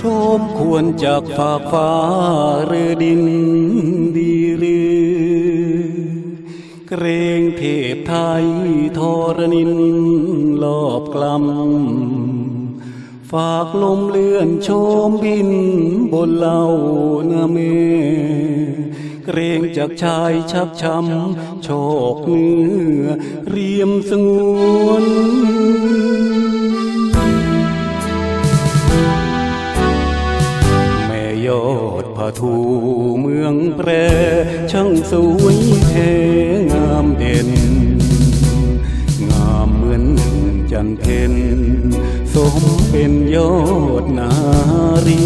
ชมควรจากฝากฟ้าเรือดินดีหรือเกรงเทพไทยทรนินลอบกลำฝากลมเลื่อนโชมบินบนเหล่านาเมเกรงจากชายชักช้ำโชคเนื้อเรียมสงวน ทูเมืองแปรช่างสวยแท้งามเด่น งามเหมือนจันเพ็ญสมเป็นยอดนารี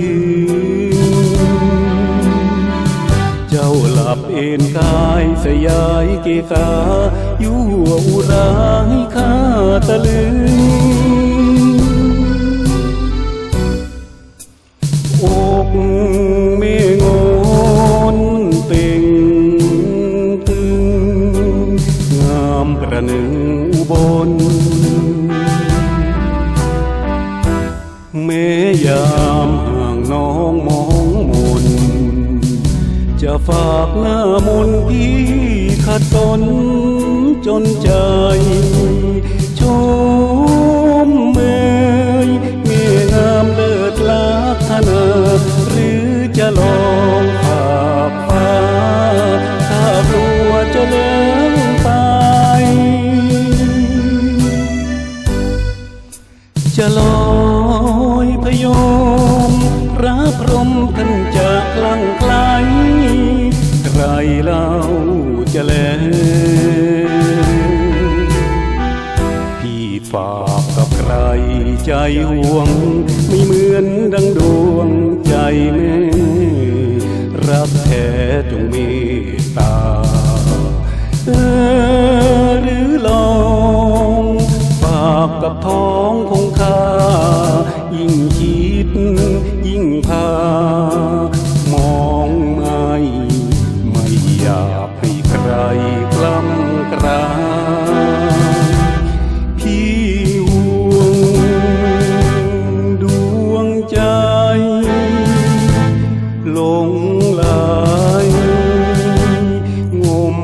ถึง เจ้าหลับเอ็นกายสยายเกษายั่วอุราให้ข้าตะลึง ฝากหน้ามนต์พี่ขัดสนจนใจชมเมยเมีงามเลิศลักษณะหรือจะลองฝากฟ้าถ้ากลัวจะเลี้ยงไป จะลอยพยมระพรมท่านจะคลั่งไกล เล่าจะแลพี่ฝากกับใครใจห่วง ไม่เหมือนดังดวงใจแม่รักแท้จงเมตตาเออหรือลองฝากกับท้องคงคายิ่งชีตยิ่งผา กล้ำกรางพี่ห่วงดวงใจ หลงไหลงม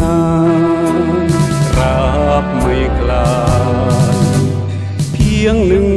งายรับไม่กลาเพียงหนึ่ง